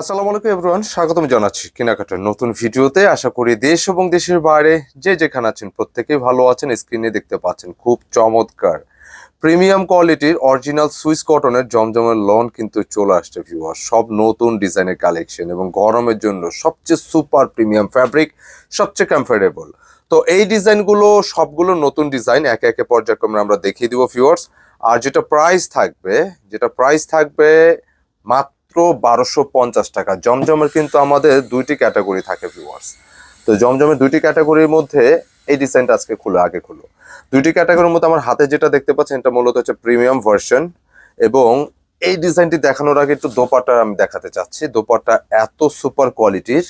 আসসালামু আলাইকুম এভরিওয়ান, স্বাগতম জানাচ্ছি কেনাকাটার নতুন ভিডিওতে। আশা করি দেশ এবং দেশের বাইরে যে যেখানে আছেন প্রত্যেকেই ভালো আছেন, স্ক্রিনে দেখতে পাচ্ছেন খুব চমৎকার। প্রিমিয়াম কোয়ালিটির অরিজিনাল সুইস কটনের জমজমের লন কিন্তু চলে আসছে ভিউয়ার সব নতুন ডিজাইনের কালেকশন এবং গরমের জন্য সবচেয়ে সুপার প্রিমিয়াম ফ্যাব্রিক, সবচেয়ে কমফোর্টেবল তো এই ডিজাইনগুলো, সবগুলো নতুন ডিজাইন, একে একে পর্যায়ক্রমে আমরা দেখিয়ে দিব ভিউয়ার্স আর যেটা প্রাইস থাকবে, যেটা প্রাইস থাকবে মাত্র বারোশো পঞ্চাশ টাকা। জমজমের কিন্তু আমাদের দুইটি ক্যাটাগরি থাকে ভিউয়ার্স তো জমজমের দুইটি ক্যাটাগরির মধ্যে এই ডিজাইনটা আজকে খুলো, আগে খুলো। দুইটি ক্যাটাগরির মধ্যে আমার হাতে যেটা দেখতে পাচ্ছেন এটা মূলত হচ্ছে প্রিমিয়াম ভার্সন এবং এই ডিজাইনটি দেখানোর আগে একটু দোপাটা আমি দেখাতে চাচ্ছি। দোপাটা এত সুপার কোয়ালিটির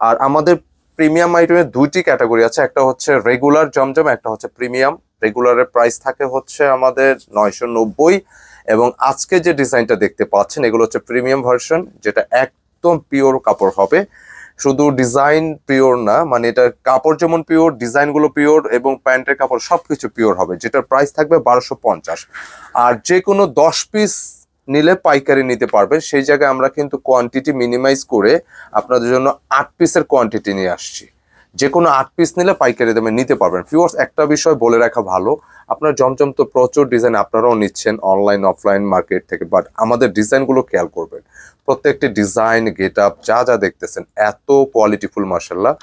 আর আমাদের প্রিমিয়াম আইটেমের দুইটি ক্যাটাগরি আছে, একটা হচ্ছে রেগুলার জমজম, একটা হচ্ছে প্রিমিয়াম রেগুলারের প্রাইস থাকে হচ্ছে আমাদের নয়শো নব্বই। এবং আজকে যে ডিজাইনটা দেখতে পাচ্ছেন, এগুলো হচ্ছে প্রিমিয়াম ভার্সন, যেটা একদম পিওর কাপড় হবে। শুধু ডিজাইন পিওর না মানে এটার কাপড় যেমন পিওর ডিজাইনগুলো পিওর এবং প্যান্টের কাপড় সবকিছু পিওর হবে, যেটার প্রাইস থাকবে বারোশো পঞ্চাশ। আর যে কোনো দশ পিস নিলে পাইকারি নিতে পারবেন সেই জায়গায় আমরা কিন্তু কোয়ান্টিটি মিনিমাইজ করে আপনাদের জন্য আট পিসের কোয়ান্টিটি নিয়ে আসছি। যে কোনো আট পিস নিলে পাইকারি দামে নিতে পারবেন। ফিওর্স একটা বিষয় বলে রাখা ভালো আপনার জমজম তো প্রচুর ডিজাইন আপনারাও নিচ্ছেন অনলাইন অফলাইন মার্কেট থেকে বাট আমাদের ডিজাইনগুলো খেয়াল করবেন। প্রত্যেকটি ডিজাইন গেট আপ যা যা দেখতেছেন, এত কোয়ালিটিফুল মার্শাল্লাহ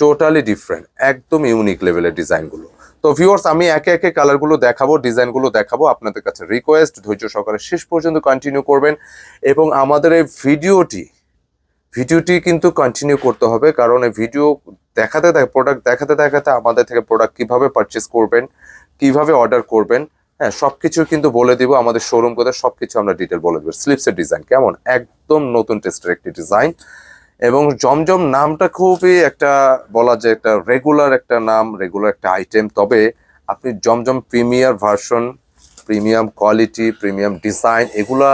টোটালি ডিফারেন্ট একদম ইউনিক লেভেলের ডিজাইনগুলো তো ভিউয়ার্স আমি একে একে কালারগুলো দেখাবো ডিজাইনগুলো দেখাবো, আপনাদের কাছে রিকোয়েস্ট ধৈর্য সহকারে শেষ পর্যন্ত কন্টিনিউ করবেন, এবং আমাদের এই ভিডিওটি ভিডিওটি কিন্তু কন্টিনিউ করতে হবে, কারণ এই ভিডিও দেখাতে দেখ প্রোডাক্ট দেখাতে দেখাতে আমাদের থেকে প্রোডাক্ট কীভাবে পারচেস করবেন কীভাবে অর্ডার করবেন? হ্যাঁ সব কিছু কিন্তু বলে দিব, আমাদের শোরুম কোথায় সব কিছু আমরা ডিটেল বলে দেবো। স্লিপসের ডিজাইন কেমন? একদম নতুন টেস্টের একটি ডিজাইন এবং জমজম নামটা খুবই একটা, বলা যায় একটা রেগুলার একটা নাম রেগুলার একটা আইটেম তবে আপনি Zamzam premier version premium quality premium design এগুলা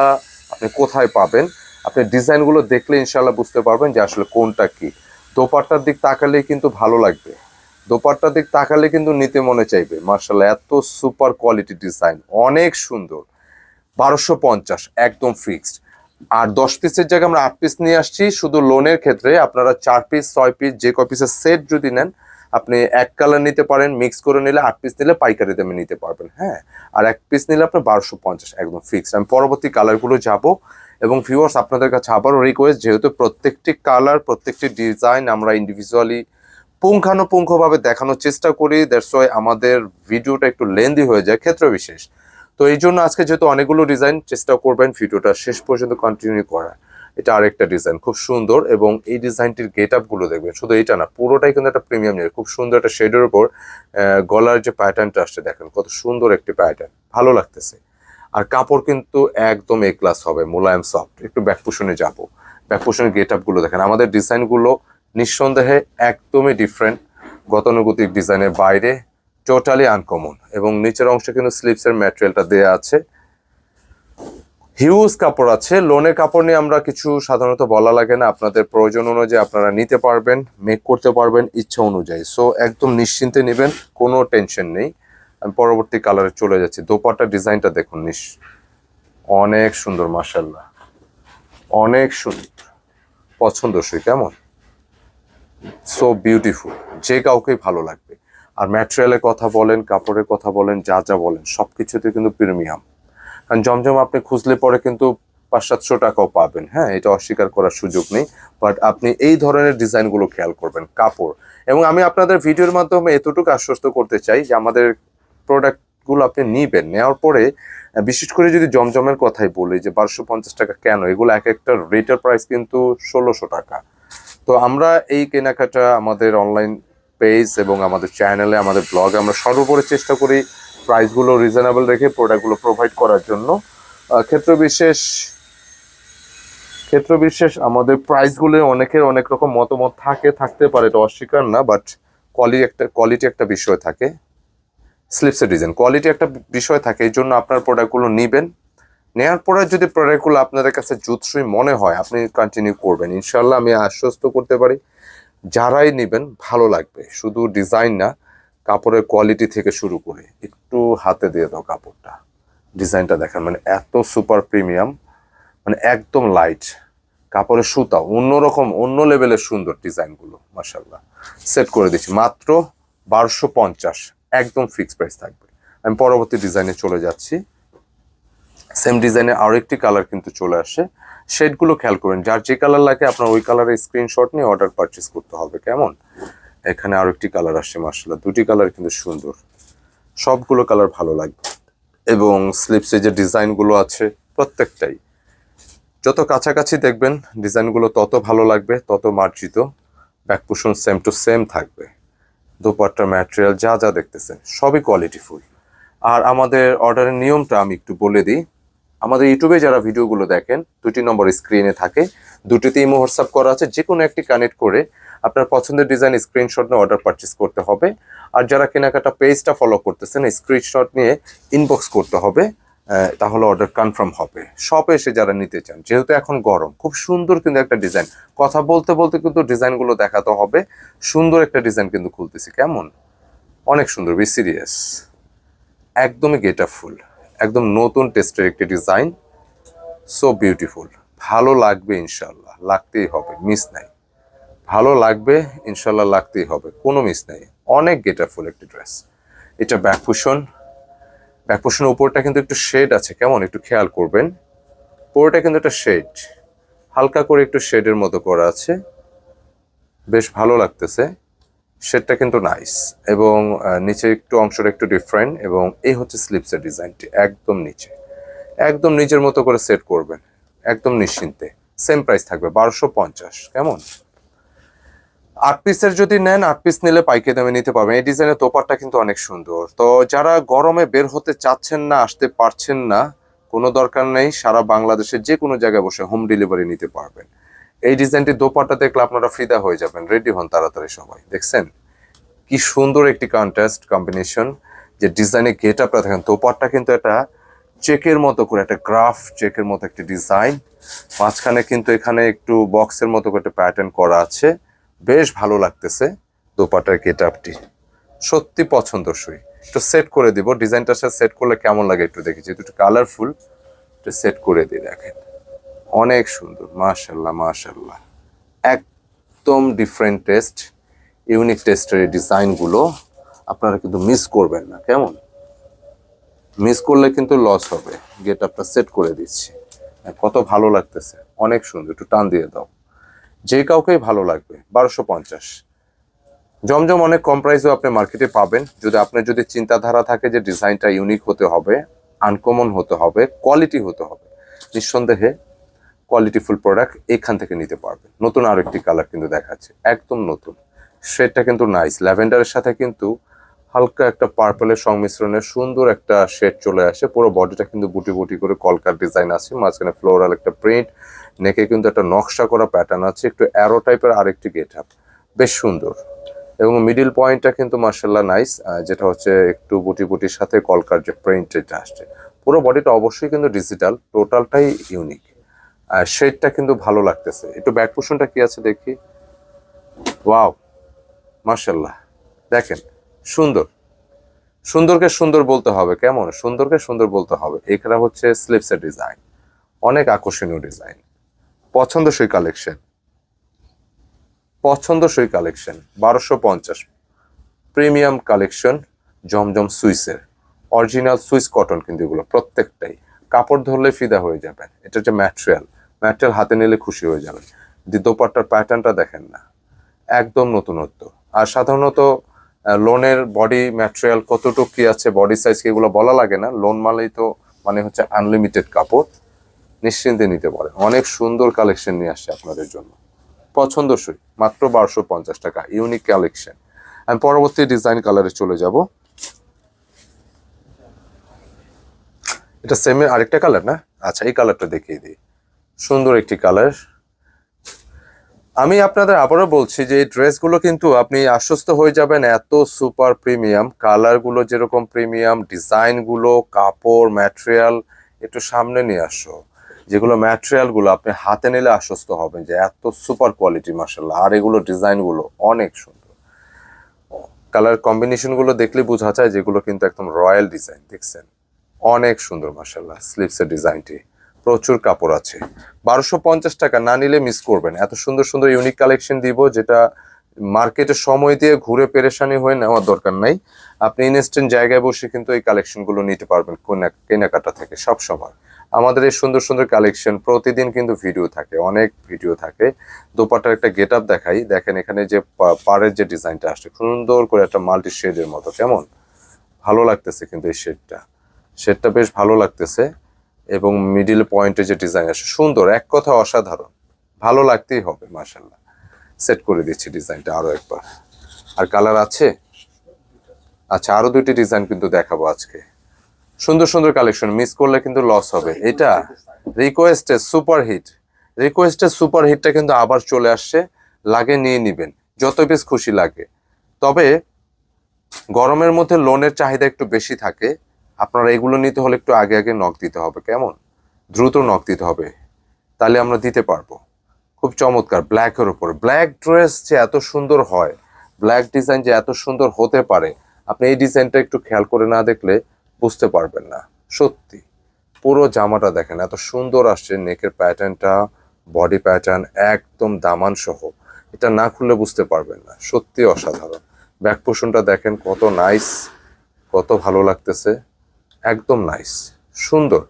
আপনি কোথায় পাবেন? আপনি ডিজাইনগুলো দেখলে ইনশাল্লাহ বুঝতে পারবেন যে আসলে কোনটা কি। দোপাট্টার দিক তাকালেই কিন্তু ভালো লাগবে। দোপাট্টার দিক তাকালে কিন্তু নিতে মনে চাইবে। মার্শাল্লাহ, এত সুপার কোয়ালিটি ডিজাইন, অনেক সুন্দর। বারোশো পঞ্চাশ, একদম ফিক্সড। আর দশ পিসের জায়গায় আমরা আট পিস নিয়ে আসছি, শুধু লোনের ক্ষেত্রে আপনারা চার পিস, ছয় পিস, যে ক পিসের সেট যদি নেন, আপনি এক কালার নিতে পারেন, মিক্স করে নিলে আট পিস নিলে পাইকারি দামে নিতে পারবেন হ্যাঁ? আর এক পিস নিলে আপনার বারোশো পঞ্চাশ, একদম ফিক্সড। আমি পরবর্তী কালারগুলো যাব। এবং ভিউয়ার্স আপনাদের কাছে আবারও রিকোয়েস্ট যেহেতু প্রত্যেকটি কালার, প্রত্যেকটি ডিজাইন আমরা ইন্ডিভিজুয়ালি পুঙ্খানুপুঙ্খভাবে দেখানোর চেষ্টা করি দ্যাটস ওয়াই আমাদের ভিডিওটা একটু লেন্দি হয়ে যায়, ক্ষেত্র বিশেষ। তো এই জন্য আজকে যেহেতু অনেকগুলো ডিজাইন চেষ্টা করবেন ভিডিওটা শেষ পর্যন্ত কন্টিনিউ করা এটা আরেকটা ডিজাইন খুব সুন্দর এবং এই ডিজাইনটির গেট আপগুলো দেখবেন, শুধু এটা না, পুরোটাই কিন্তু একটা প্রিমিয়াম নিয়ে, খুব সুন্দর একটা শেডের উপর গলার যে প্যাটার্নটা আসছে, দেখেন কত সুন্দর একটি প্যাটার্ন ভালো লাগতেছে। আর কাপড় কিন্তু একদম এ ক্লাস হবে, মোলায়েম সফট একটু ব্যাকপুশনে যাব। ব্যাকপুশনের গেট আপগুলো দেখেন, আমাদের ডিজাইনগুলো নিঃসন্দেহে একদমই ডিফারেন্ট গতানুগতিক ডিজাইনের বাইরে টোটালি আনকমন এবং নিচের অংশে কিন্তু স্লিপসের ম্যাটেরিয়ালটা দেয়া আছে। হিউজ কাপড় আছে লোনের কাপড় নিয়ে আমরা কিছু সাধারণত বলা লাগে না, আপনাদের প্রয়োজন অনুযায়ী আপনারা নিতে পারবেন মেক করতে পারবেন ইচ্ছা অনুযায়ী। সো একদম নিশ্চিন্তে নেবেন, কোনো টেনশন নেই। আমি পরবর্তী কালারে চলে যাচ্ছি, দোপাট্টা ডিজাইনটা দেখুন নিশ, অনেক সুন্দর মাসাল্লাহ অনেক সুন্দর, পছন্দসই, কেমন? সো বিউটিফুল যে কাউকেই ভালো লাগবে। আর ম্যাটেরিয়ালের কথা বলেন, কাপড়ের কথা বলেন, যা যা বলেন সব কিছুতে কিন্তু প্রিমিয়াম কারণ জমজম আপনি খুঁজলে পরে কিন্তু পাঁচ সাতশো টাকাও পাবেন। হ্যাঁ এটা অস্বীকার করার সুযোগ নেই। বাট আপনি এই ধরনের ডিজাইনগুলো খেয়াল করবেন, কাপড়। এবং আমি আপনাদের ভিডিওর মাধ্যমে এতটুকু আশ্বস্ত করতে চাই যে আমাদের প্রোডাক্টগুলো আপনি নিবেন। নেওয়ার পরে বিশেষ করে যদি জমজমের কথাই বলি যে বারোশো পঞ্চাশ টাকা কেন? এগুলো এক একটা রেটের প্রাইস কিন্তু ষোলোশো টাকা। তো আমরা এই কেনাকাটা আমাদের অনলাইন পেজ এবং আমাদের চ্যানেলে আমাদের ব্লগে আমরা সর্বোপরি চেষ্টা করি প্রাইসগুলো রিজনেবল রেখে প্রোডাক্টগুলো প্রোভাইড করার জন্য। আহ, ক্ষেত্র বিশেষ ক্ষেত্র বিশেষ আমাদের প্রাইসগুলো অনেকের অনেক রকম মতামত থাকে থাকতে পারে এটা অস্বীকার না বাট কোয়ালিটি একটা কোয়ালিটি একটা বিষয় থাকে। স্লিপসের ডিজাইন কোয়ালিটি একটা বিষয় থাকে এই জন্য আপনার প্রোডাক্টগুলো নিবেন। নেওয়ার পরে যদি প্রোডাক্টগুলো আপনাদের কাছে জুতসই মনে হয়, আপনি কন্টিনিউ করবেন। ইনশাল্লাহ আমি আশ্বস্ত করতে পারি। যারাই নেবেন, ভালো লাগবে। শুধু ডিজাইন না, কাপড়ের কোয়ালিটি থেকে শুরু করে, একটু হাতে দিয়ে দাও কাপড়টা। ডিজাইনটা দেখেন মানে এত সুপার প্রিমিয়াম মানে একদম লাইট কাপড়ের সুতা, অন্যরকম, অন্য লেভেলের সুন্দর ডিজাইনগুলো মাসাল্লাহ সেট করে দিচ্ছি। মাত্র বারোশো পঞ্চাশ, একদম ফিক্সড প্রাইস থাকবে। আমি পরবর্তী ডিজাইনে চলে যাচ্ছি। সেম ডিজাইনে আরও একটি কালার কিন্তু চলে আসে। শেডগুলো খেয়াল করেন, যার যে কালার লাগে আপনার ওই কালারের স্ক্রিনশট নিয়ে অর্ডার পারচেস করতে হবে, কেমন? এখানে আরও একটি কালার আসছে মার্শাল্লাহ দুটি কালার কিন্তু সুন্দর। সবগুলো কালার ভালো লাগবে। এবং স্লিপসে যে ডিজাইনগুলো আছে, প্রত্যেকটাই। যত কাছাকাছি দেখবেন ডিজাইনগুলো তত ভালো লাগবে, তত মার্জিত। ব্যাকপুশন সেম টু সেম থাকবে। দোপাট্টার ম্যাটেরিয়াল যা যা দেখতেছেন, সবই কোয়ালিটিফুল আর আমাদের অর্ডারের নিয়মটা আমি একটু বলে দিই। আমাদের ইউটিউবে যারা ভিডিওগুলো দেখেন, দুটি নম্বর স্ক্রিনে থাকে, দুটিতেই ইমো হোয়াটসঅ্যাপ করা আছে যে কোনো একটি কানেক্ট করে আপনার পছন্দের ডিজাইন স্ক্রিনশট নিয়ে অর্ডার পারচেস করতে হবে। আর যারা কেনাকাটা পেজটা ফলো করতেছেন স্ক্রিনশট নিয়ে ইনবক্স করতে হবে তাহলে অর্ডার কনফার্ম হবে। শপে এসে যারা নিতে চান, যেহেতু এখন গরম, খুব সুন্দর কিন্তু একটা ডিজাইন কথা বলতে বলতে কিন্তু ডিজাইনগুলো দেখাতে হবে, সুন্দর একটা ডিজাইন কিন্তু খুলতেছি। কেমন? অনেক সুন্দর বি সিরিয়াস একদমই গেটা ফুল একদম নতুন টেস্টের একটি ডিজাইন সো বিউটিফুল ভালো লাগবে ইনশাল্লাহ লাগতেই হবে মিস নাই। ভালো লাগবে ইনশাল্লাহ লাগতেই হবে, কোনো মিস নাই। অনেক গেটা ফুল একটি ড্রেস এটা ব্যাকপুশন ব্যাকপুশনের উপরটা কিন্তু একটু শেড আছে, কেমন? একটু খেয়াল করবেন। পুরোটা কিন্তু একটা শেড হালকা করে একটু শেডের মতো করা আছে। বেশ ভালো লাগতেছে। শেডটা কিন্তু নাইস এবং নিচে একটু অংশটা একটু ডিফারেন্ট এবং এই হচ্ছে স্লিপসের ডিজাইনটি একদম নিচে। একদম নিজের মতো করে সেট করবেন, একদম নিশ্চিন্তে। সেম প্রাইস থাকবে, বারোশো পঞ্চাশ, কেমন? আট পিসের যদি নেন, আট পিস নিলে পাইকে দামে নিতে পারবেন। এই ডিজাইনের তোপারটা কিন্তু অনেক সুন্দর। তো যারা গরমে বের হতে চাচ্ছেন না, আসতে পারছেন না, কোনো দরকার নেই, সারা বাংলাদেশে যে কোনো জায়গায় বসে হোম ডেলিভারি নিতে পারবেন। এই ডিজাইনটি দোপাট্টা দেখলে আপনারা ফিদা হয়ে যাবেন রেডি হন তাড়াতাড়ি সবাই। দেখছেন? কি সুন্দর একটি কন্ট্রাস্ট কম্বিনেশন যে ডিজাইনে গেট আপটা দেখেন, দোপাট্টা কিন্তু এটা চেকের মতো করে, একটা গ্রাফ চেকের মতো একটি ডিজাইন মাঝখানে কিন্তু এখানে একটু বক্সের মতো করে একটা প্যাটার্ন করা আছে। বেশ ভালো লাগতেছে দোপাটার গেট আপটি সত্যি পছন্দসই। একটু সেট করে দিব। ডিজাইনটার সাথে সেট করলে কেমন লাগে একটু দেখেছি একটু কালারফুল একটু সেট করে দিই দেখেন। অনেক সুন্দর মাশাল্লাহ মাশাল্লাহ একদম ডিফারেন্ট টেস্ট ইউনিক টেস্টের এই ডিজাইনগুলো আপনারা কিন্তু মিস করবেন না, কেমন? মিস করলে কিন্তু লস হবে গেট আপটা সেট করে দিচ্ছি। কত ভালো লাগতেছে, অনেক সুন্দর, একটু টান দিয়ে দাও। যে কাউকেই ভালো লাগবে, বারোশো পঞ্চাশ। জমজম অনেক কম প্রাইসেও আপনি মার্কেটে পাবেন। যদি আপনার যদি চিন্তাধারা থাকে যে ডিজাইনটা ইউনিক হতে হবে আনকমন হতে হবে কোয়ালিটি হতে হবে, নিঃসন্দেহে কোয়ালিটিফুল প্রোডাক্ট এখান থেকে নিতে পারবেন নতুন আরও একটি কালার কিন্তু দেখাচ্ছে, একদম নতুন। শেডটা কিন্তু নাইস ল্যাভেন্ডারের সাথে কিন্তু হালকা একটা পার্পলের সংমিশ্রণে সুন্দর একটা শেড চলে আসে। পুরো বডিটা কিন্তু বুটি বুটি করে কলকার ডিজাইন আছে, মাঝখানে ফ্লোরাল একটা প্রিন্ট নেকে কিন্তু একটা নকশা করা প্যাটার্ন আছে, একটু অ্যারো টাইপের আরেকটি গেট আপ বেশ সুন্দর। এবং মিডিল পয়েন্টটা কিন্তু মার্শাল্লাহ নাইস যেটা হচ্ছে একটু বুটি বুটির সাথে কলকার যে প্রিন্ট যেটা আসছে। পুরো বডিটা অবশ্যই কিন্তু ডিজিটাল টোটালটাই ইউনিক আর শেডটা কিন্তু ভালো লাগতেছে। একটু ব্যাক পোষণটা কি আছে দেখি? ওয়াও মার্শাল্লাহ দেখেন, সুন্দর। সুন্দরকে সুন্দর বলতে হবে। কেমন? সুন্দরকে সুন্দর বলতে হবে। এখানে হচ্ছে স্লিপসের ডিজাইন অনেক আকর্ষণীয় ডিজাইন পছন্দসই কালেকশন পছন্দসই কালেকশন বারোশো পঞ্চাশ। প্রিমিয়াম কালেকশন জমজম সুইসের। অরিজিনাল সুইস কটন কিন্তু এগুলো প্রত্যেকটাই। কাপড় ধরলে ফিদা হয়ে যাবেন। এটা হচ্ছে ম্যাটেরিয়াল ম্যাটেরিয়াল হাতে নিলে খুশি হয়ে যাবেন। যে দোপাট্টার প্যাটার্নটা দেখেন না, একদম নতুনত্ব। আর সাধারণত লোনের বডি ম্যাটেরিয়াল কতটুকু কী আছে বডি সাইজ এগুলো বলা লাগে না। লোন মালেই তো মানে হচ্ছে আনলিমিটেড কাপড়। নিশ্চিন্তে নিতে পারে। অনেক সুন্দর কালেকশন নিয়ে আসছে আপনাদের জন্য। পছন্দসই। মাত্র বারোশো পঞ্চাশ টাকা। ইউনিক কালেকশন আমি পরবর্তী ডিজাইন কালারে চলে যাব। এটা সেমের আরেকটা কালার না? আচ্ছা এই কালারটা দেখিয়ে দিই। সুন্দর একটি কালার। আমি আপনাদের আবারও বলছি যে এই ড্রেসগুলো কিন্তু আপনি আশ্বস্ত হয়ে যাবেন এত সুপার প্রিমিয়াম। কালারগুলো যেরকম প্রিমিয়াম, ডিজাইনগুলো, কাপড়, ম্যাটেরিয়াল, একটু সামনে নিয়ে আসো। যেগুলো ম্যাটেরিয়ালগুলো আপনি হাতে নিলে আশ্বস্ত হবেন যে এত সুপার কোয়ালিটি মার্শাল্লাহ আর এগুলো ডিজাইনগুলো অনেক সুন্দর। কালার কম্বিনেশনগুলো দেখলে বোঝা যায় যেগুলো কিন্তু একদম রয়্যাল ডিজাইন, দেখছেন? অনেক সুন্দর মার্শাল্লাহ স্লিপসের ডিজাইনটি। প্রচুর কাপড় আছে। বারোশো পঞ্চাশ টাকা না নিলে মিস করবেন। এত সুন্দর সুন্দর ইউনিক কালেকশন দিব যেটা মার্কেটে সময় দিয়ে ঘুরে পেরেশানি হয়ে নেওয়ার দরকার নাই। আপনি ইনস্ট্যান্ট জায়গায় বসে কিন্তু এই কালেকশনগুলো নিতে পারবেন কেনা- কেনাকাটা থেকে সব সময়। আমাদের এই সুন্দর সুন্দর কালেকশন প্রতিদিন কিন্তু ভিডিও থাকে, অনেক ভিডিও থাকে। দোপাটার একটা গেট আপ দেখাই। দেখেন এখানে যে পাড়ের যে ডিজাইনটা আসছে, সুন্দর করে একটা মাল্টি শেডের মতো, কেমন? ভালো লাগতেছে কিন্তু এই শেডটা শেডটা বেশ ভালো লাগতেছে। এবং মিডিল পয়েন্টে যে ডিজাইন আসে, সুন্দর, এক কথা অসাধারণ। ভালো লাগতেই হবে মার্শাল্লাহ সেট করে দিচ্ছি ডিজাইনটা আরও একবার। আর কালার আছে? আচ্ছা আরও দুইটি ডিজাইন কিন্তু দেখাবো আজকে। সুন্দর সুন্দর কালেকশন মিস করলে কিন্তু লস হবে। এটা রিকোয়েস্টের সুপার হিট রিকোয়েস্টের সুপার হিটটা কিন্তু আবার চলে আসছে। লাগে, নিয়ে নিবেন। যত বেশ খুশি লাগে। তবে গরমের মধ্যে লোনের চাহিদা একটু বেশি থাকে। আপনারা এগুলো নিতে হলে একটু আগে আগে নখ দিতে হবে, কেমন? দ্রুত নখ দিতে হবে, তাহলে আমরা দিতে পারব। খুব চমৎকার ব্ল্যাকের উপর। ব্ল্যাক ড্রেস যে এত সুন্দর হয় ব্ল্যাক ডিজাইন যে এত সুন্দর হতে পারে, আপনি এই ডিজাইনটা একটু খেয়াল করে না দেখলে বুঝতে পারবেন না। সত্যি, পুরো জামাটা দেখেন, এত সুন্দর আসছে নেকের প্যাটার্নটা বডি প্যাটার্ন একদম দামান সহ। এটা না খুললে বুঝতে পারবেন না, সত্যি অসাধারণ। ব্যাক পোষণটা দেখেন কত নাইস কত ভালো লাগতেছে। একদম নাইস সুন্দর,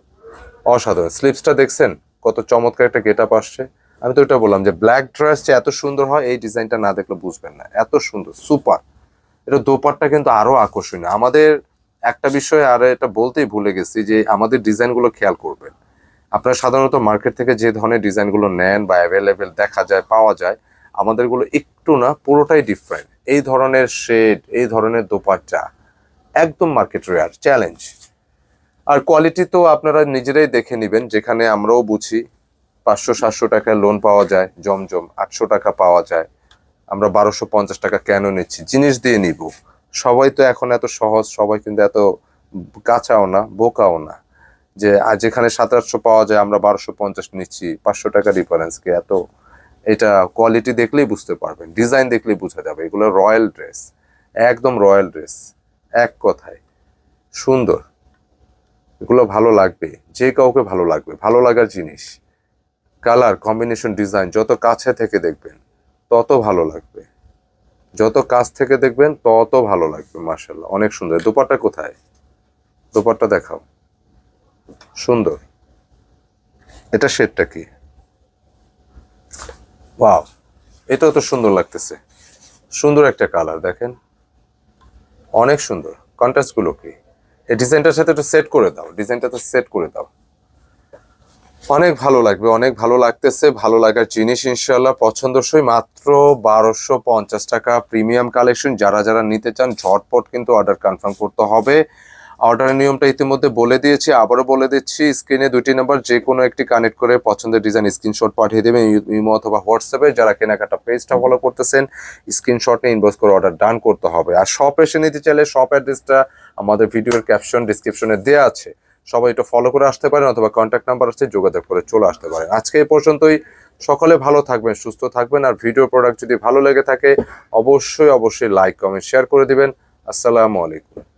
অসাধারণ। স্লিপসটা দেখছেন, কত চমৎকার একটা গেট আপ আসছে। আমি তো এটা বললাম যে ব্ল্যাক ড্রেস যে এত সুন্দর হয়, এই ডিজাইনটা না দেখলে বুঝবেন না। এত সুন্দর সুপার এটা দোপাট্টা কিন্তু আরও আকর্ষণীয়। আমাদের একটা বিষয় আর এটা বলতেই ভুলে গেছি যে আমাদের ডিজাইনগুলো খেয়াল করবেন। আপনারা সাধারণত মার্কেট থেকে যে ধরনের ডিজাইনগুলো নেন বা অ্যাভেলেবেল দেখা যায়, পাওয়া যায়, আমাদেরগুলো একটু না, পুরোটাই ডিফারেন্ট এই ধরনের শেড এই ধরনের দোপাট্টা, একদম মার্কেট রেয়ার চ্যালেঞ্জ আর কোয়ালিটি তো আপনারা নিজেরাই দেখে নেবেন, যেখানে আমরাও বুঝি পাঁচশো, সাতশো টাকায় লোন পাওয়া যায়, জমজম, আটশো টাকা পাওয়া যায়। আমরা বারোশো, পঞ্চাশ টাকা কেন নিচ্ছি? জিনিস দিয়ে নিব। সবাই তো এখন এত সহজ, সবাই কিন্তু এত কাঁচাও না, বোকাও না। যে যেখানে সাত, আটশো পাওয়া যায়, আমরা বারোশো, পঞ্চাশ নিচ্ছি, পাঁচশো টাকা ডিফারেন্সকে এত, এটা কোয়ালিটি দেখলেই বুঝতে পারবেন ডিজাইন দেখলেই বোঝা যাবে। এগুলো রয়্যাল ড্রেস একদম রয়্যাল ড্রেস এক কথায়। সুন্দর। এগুলো ভালো লাগবে, যে কাউকে ভালো লাগবে, ভালো লাগার জিনিস। কালার কম্বিনেশন ডিজাইন যত কাছে থেকে দেখবেন, তত ভালো লাগবে। যত কাছ থেকে দেখবেন, তত ভালো লাগবে মার্শাল্লাহ অনেক সুন্দর। দোপাট্টা কোথায়? দোপাট্টা দেখাও। সুন্দর। এটা শেডটা কি? ওয়াও এটাও তো সুন্দর লাগতেছে। সুন্দর একটা কালার দেখেন। অনেক সুন্দর। কন্ট্রাস্টগুলো কি? এই ডিজাইনটার সাথে একটু সেট করে দাও। ডিজাইনটা তো সেট করে দাও। অনেক ভালো লাগবে, অনেক ভালো লাগতেছে, ভালো লাগার জিনিস ইনশাল্লাহ পছন্দসই মাত্র বারোশো পঞ্চাশ টাকা। প্রিমিয়াম কালেকশন যারা যারা নিতে চান, ঝটপট কিন্তু অর্ডার কনফার্ম করতে হবে। অর্ডারের নিয়মটা ইতিমধ্যে বলে দিয়েছি, আবারও বলে দিচ্ছি স্ক্রিনে দুটি নাম্বার যে কোনো একটি কানেক্ট করে পছন্দের ডিজাইন স্ক্রিনশট পাঠিয়ে দেবেন ইমো অথবা হোয়াটসঅ্যাপে। যারা কেনাকাটা পেজটা ফলো করতেছেন স্ক্রিনশট নিয়ে ইনবক্স করে অর্ডার ডান করতে হবে। আর শপ এসে নিতে চাইলে শপ অ্যাড্রেসটা আমাদের ভিডিওর ক্যাপশন ডিসক্রিপশনে দেওয়া আছে। সবাই এটা ফলো করে আসতে পারেন অথবা কন্ট্যাক্ট নাম্বার আছে, যোগাযোগ করে চলে আসতে পারেন। আজকে এই পর্যন্তই। সকলে ভালো থাকবেন, সুস্থ থাকবেন। আর ভিডিও প্রোডাক্ট যদি ভালো লেগে থাকে, অবশ্যই অবশ্যই লাইক কমেন্ট শেয়ার করে দিবেন। আসসালামু আলাইকুম।